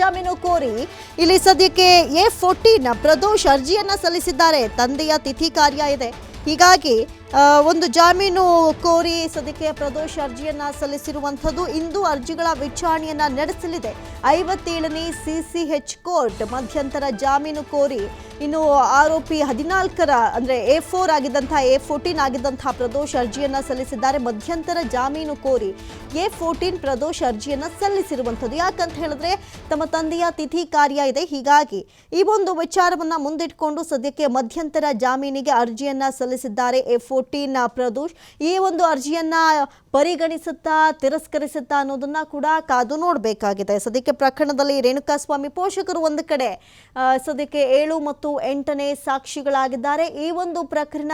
ಜಾಮೀನು ಕೋರಿ ಇಲ್ಲಿ ಸದ್ಯಕ್ಕೆ ಎ ಫೋರ್ಟೀನ್ ಪ್ರದೋಷ್ ಅರ್ಜಿಯನ್ನ ಸಲ್ಲಿಸಿದ್ದಾರೆ. ತಂದೆಯ ತಿಥಿ ಕಾರ್ಯ ಇದೆ. ಹೀಗಾಗಿ ಒಂದು ಜಾಮೀನು ಕೋರಿ ಸದ್ಯಕ್ಕೆ ಪ್ರದೋಷ್ ಅರ್ಜಿಯನ್ನ ಸಲ್ಲಿಸಿರುವಂಥದ್ದು ಇಂದು ಅರ್ಜಿಗಳ ವಿಚಾರಣೆಯನ್ನ ನಡೆಸಲಿದೆ. ಐವತ್ತೇಳನೇ ಸಿಸಿಎಚ್ ಕೋರ್ಟ್ ಮಧ್ಯಂತರ ಜಾಮೀನು ಕೋರಿ ಇನ್ನು ಆರೋಪಿ ಹದಿನಾಲ್ಕರ, ಅಂದ್ರೆ ಎ ಫೋರ್ ಆಗಿದ್ದಂತಹ, ಎ ಫೋರ್ಟೀನ್ ಆಗಿದ್ದಂತಹ ಪ್ರದೋಷ್ ಅರ್ಜಿಯನ್ನ ಸಲ್ಲಿಸಿದ್ದಾರೆ. ಮಧ್ಯಂತರ ಜಾಮೀನು ಕೋರಿ ಎ ಫೋರ್ಟೀನ್ ಪ್ರದೋಷ್ ಅರ್ಜಿಯನ್ನ ಸಲ್ಲಿಸಿರುವಂಥದ್ದು. ಯಾಕಂತ ಹೇಳಿದ್ರೆ ತಮ್ಮ ತಂದೆಯ ತಿಥಿ ಕಾರ್ಯ ಇದೆ. ಹೀಗಾಗಿ ಈ ಒಂದು ವಿಚಾರವನ್ನ ಮುಂದಿಟ್ಕೊಂಡು ಸದ್ಯಕ್ಕೆ ಮಧ್ಯಂತರ ಜಾಮೀನಿಗೆ ಅರ್ಜಿಯನ್ನ ಸಲ್ಲಿಸಿದ್ದಾರೆ ಎ ಫೋರ್ಟೀನ್ ಪ್ರದೋಷ್. ಈ ಒಂದು ಅರ್ಜಿಯನ್ನ ಪರಿಗಣಿಸುತ್ತಾ, ತಿರಸ್ಕರಿಸುತ್ತಾ ಅನ್ನೋದನ್ನ ಕೂಡ ಕಾದು ನೋಡಬೇಕಾಗಿದೆ. ಸದ್ಯಕ್ಕೆ ಪ್ರಕರಣದಲ್ಲಿ ರೇಣುಕಾಸ್ವಾಮಿ ಪೋಷಕರು ಒಂದು ಕಡೆ ಸದ್ಯಕ್ಕೆ ಏಳು ಮತ್ತು ಎಂಟನೇ ಸಾಕ್ಷಿಗಳಾಗಿದ್ದಾರೆ. ಈ ಒಂದು ಪ್ರಕರಣ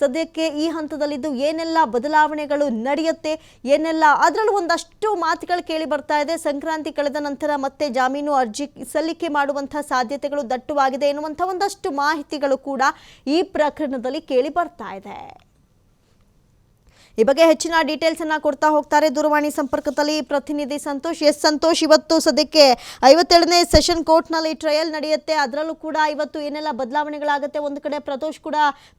ಸದ್ಯಕ್ಕೆ ಈ ಹಂತದಲ್ಲಿದ್ದು ಏನೆಲ್ಲ ಬದಲಾವಣೆಗಳು ನಡೆಯುತ್ತೆ, ಏನೆಲ್ಲ ಅದರಲ್ಲೂ ಒಂದಷ್ಟು ಮಾತುಗಳು ಕೇಳಿ ಬರ್ತಾ ಇದೆ. ಸಂಕ್ರಾಂತಿ ಕಳೆದ ನಂತರ ಮತ್ತೆ ಜಾಮೀನು ಅರ್ಜಿ ಸಲ್ಲಿಕೆ ಮಾಡುವಂತಹ ಸಾಧ್ಯತೆಗಳು ದಟ್ಟವಾಗಿದೆ ಎನ್ನುವಂಥ ಒಂದಷ್ಟು ಮಾಹಿತಿಗಳು ಕೂಡ ಈ ಪ್ರಕರಣದಲ್ಲಿ ಕೇಳಿ ಬರ್ತಾ ಇದೆ. ಈ ಬಗ್ಗೆ ಹೆಚ್ಚಿನ ಡೀಟೇಲ್ಸ್ ಅನ್ನ ಕೊಡ್ತಾ ಹೋಗ್ತಾರೆ ದೂರವಾಣಿ ಸಂಪರ್ಕದಲ್ಲಿ ಪ್ರತಿನಿಧಿ ಸಂತೋಷ್. ಎಸ್ ಸಂತೋಷ್, ಇವತ್ತು ಸದ್ಯಕ್ಕೆ ಐವತ್ತೆರಡನೇ ಸೆಷನ್ ಕೋರ್ಟ್ನಲ್ಲಿ ಟ್ರಯಲ್ ನಡೆಯುತ್ತೆ. ಅದರಲ್ಲೂ ಕೂಡ ಇವತ್ತು ಏನೆಲ್ಲ ಬದಲಾವಣೆಗಳಾಗುತ್ತೆ? ಒಂದು ಕಡೆ ಪ್ರತೋಷ್ ಕೂಡ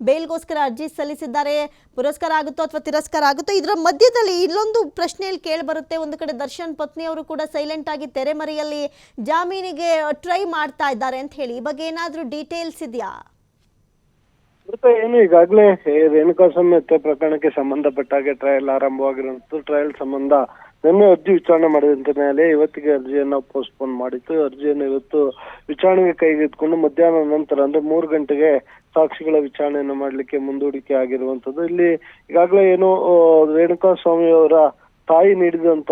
ಬೇಲ್ಗೋಸ್ಕರ ಅರ್ಜಿ ಸಲ್ಲಿಸಿದ್ದಾರೆ. ಪುರಸ್ಕಾರ ಆಗುತ್ತೋ ಅಥವಾ ತಿರಸ್ಕಾರ ಆಗುತ್ತೋ? ಇದರ ಮಧ್ಯದಲ್ಲಿ ಇಲ್ಲೊಂದು ಪ್ರಶ್ನೆಯಲ್ಲಿ ಕೇಳಿ ಬರುತ್ತೆ ಒಂದು ಕಡೆ ದರ್ಶನ್ ಪತ್ನಿ ಅವರು ಕೂಡ ಸೈಲೆಂಟ್ ಆಗಿ ತೆರೆಮರೆಯಲ್ಲಿ ಜಾಮೀನಿಗೆ ಟ್ರೈ ಮಾಡ್ತಾ ಇದ್ದಾರೆ ಅಂತ ಹೇಳಿ. ಈ ಬಗ್ಗೆ ಏನಾದರೂ ಡೀಟೇಲ್ಸ್ ಇದೆಯಾ? ಮತ್ತೆ ಏನು ಈಗಾಗಲೇ ರೇಣುಕಾ ಸಮೇತ ಪ್ರಕರಣಕ್ಕೆ ಸಂಬಂಧಪಟ್ಟ ಹಾಗೆ ಟ್ರಯಲ್ ಆರಂಭವಾಗಿರುವಂತದ್ದು ಟ್ರಯಲ್ ಸಂಬಂಧ ನಿನ್ನೆ ಅರ್ಜಿ ವಿಚಾರಣೆ ಮಾಡಿದಂತ ನ್ಯಾಯಾಲಯ ಇವತ್ತಿಗೆ ಅರ್ಜಿಯನ್ನು ಪೋಸ್ಟ್ಪೋನ್ ಮಾಡಿತ್ತು. ಅರ್ಜಿಯನ್ನು ಇವತ್ತು ವಿಚಾರಣೆಗೆ ಕೈಗೆತ್ಕೊಂಡು ಮಧ್ಯಾಹ್ನ ನಂತರ, ಅಂದ್ರೆ ಮೂರು ಗಂಟೆಗೆ ಸಾಕ್ಷಿಗಳ ವಿಚಾರಣೆಯನ್ನು ಮಾಡಲಿಕ್ಕೆ ಮುಂದೂಡಿಕೆ ಆಗಿರುವಂತದ್ದು ಇಲ್ಲಿ ಈಗಾಗಲೇ ಏನು ರೇಣುಕಾ ಸ್ವಾಮಿ ಅವರ ತಾಯಿ ನೀಡಿದಂತ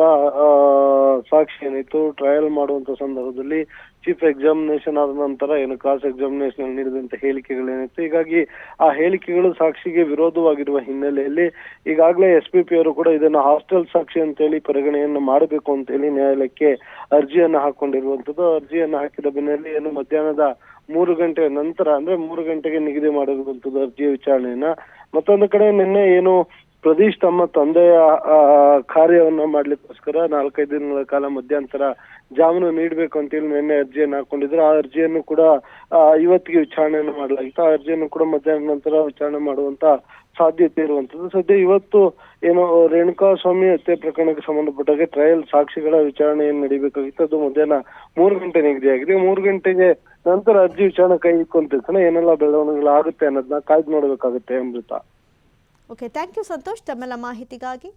ಸಾಕ್ಷಿ ಏನಿತ್ತು ಟ್ರಯಲ್ ಮಾಡುವಂತ ಸಂದರ್ಭದಲ್ಲಿ ಚೀಫ್ ಎಕ್ಸಾಮಿನೇಷನ್ ಆದ ನಂತರ ಏನು ಕ್ರಾಸ್ ಎಕ್ಸಾಮಿನೇಷನ್ ನೀಡಿದಂತ ಹೇಳಿಕೆಗಳೇನಿತ್ತು. ಹೀಗಾಗಿ ಆ ಹೇಳಿಕೆಗಳು ಸಾಕ್ಷಿಗೆ ವಿರೋಧವಾಗಿರುವ ಹಿನ್ನೆಲೆಯಲ್ಲಿ ಈಗಾಗಲೇ ಎಸ್ ಪಿ ಪಿ ಅವರು ಕೂಡ ಇದನ್ನ ಹಾಸ್ಟೆಲ್ ಸಾಕ್ಷಿ ಅಂತೇಳಿ ಪರಿಗಣನೆಯನ್ನು ಮಾಡಬೇಕು ಅಂತೇಳಿ ನ್ಯಾಯಾಲಯಕ್ಕೆ ಅರ್ಜಿಯನ್ನು ಹಾಕೊಂಡಿರುವಂತದ್ದು. ಅರ್ಜಿಯನ್ನು ಹಾಕಿದ ಬೆನ್ನಲ್ಲೇ ಏನು ಮಧ್ಯಾಹ್ನದ ಮೂರು ಗಂಟೆ ನಂತರ ಅಂದ್ರೆ ಮೂರು ಗಂಟೆಗೆ ನಿಗದಿ ಮಾಡಿರುವಂತದ್ದು ಅರ್ಜಿಯ ವಿಚಾರಣೆಯನ್ನ. ಮತ್ತೊಂದು ಕಡೆ ನಿನ್ನೆ ಏನು ಪ್ರದೀಶ್ ತಮ್ಮ ತಂದೆಯ ಕಾರ್ಯವನ್ನ ಮಾಡ್ಲಿಕ್ಕೋಸ್ಕರ ನಾಲ್ಕೈದು ದಿನಗಳ ಕಾಲ ಮಧ್ಯಂತರ ಜಾಮೀನು ನೀಡಬೇಕು ಅಂತೇಳಿ ನಿನ್ನೆ ಅರ್ಜಿಯನ್ನು ಹಾಕೊಂಡಿದ್ರು. ಆ ಅರ್ಜಿಯನ್ನು ಕೂಡ ಇವತ್ತಿಗೆ ವಿಚಾರಣೆಯನ್ನು ಮಾಡಲಾಗಿತ್ತು. ಆ ಅರ್ಜಿಯನ್ನು ಕೂಡ ಮಧ್ಯಾಹ್ನ ನಂತರ ವಿಚಾರಣೆ ಮಾಡುವಂತ ಸಾಧ್ಯತೆ ಇರುವಂತದ್ದು ಸದ್ಯ ಇವತ್ತು ಏನು ರೇಣುಕಾ ಸ್ವಾಮಿ ಹತ್ಯೆ ಪ್ರಕರಣಕ್ಕೆ ಸಂಬಂಧಪಟ್ಟಾಗೆ ಟ್ರಯಲ್ ಸಾಕ್ಷಿಗಳ ವಿಚಾರಣೆಯನ್ನು ನಡೀಬೇಕಾಗಿತ್ತು. ಅದು ಮಧ್ಯಾಹ್ನ ಮೂರು ಗಂಟೆ ನಿಗದಿಯಾಗಿದೆ. ಮೂರು ಗಂಟೆಗೆ ನಂತರ ಅರ್ಜಿ ವಿಚಾರಣೆ ಕೈ ತಕ್ಷಣ ಏನೆಲ್ಲ ಬೆಳವಣಿಗೆಗಳಾಗುತ್ತೆ ಅನ್ನೋದನ್ನ ಕಾಯ್ದು ನೋಡ್ಬೇಕಾಗುತ್ತೆ Amrutha. Okay thank you Santosh ತಮ್ಮೆಲ್ಲ ಮಾಹಿತಿಗಾಗಿ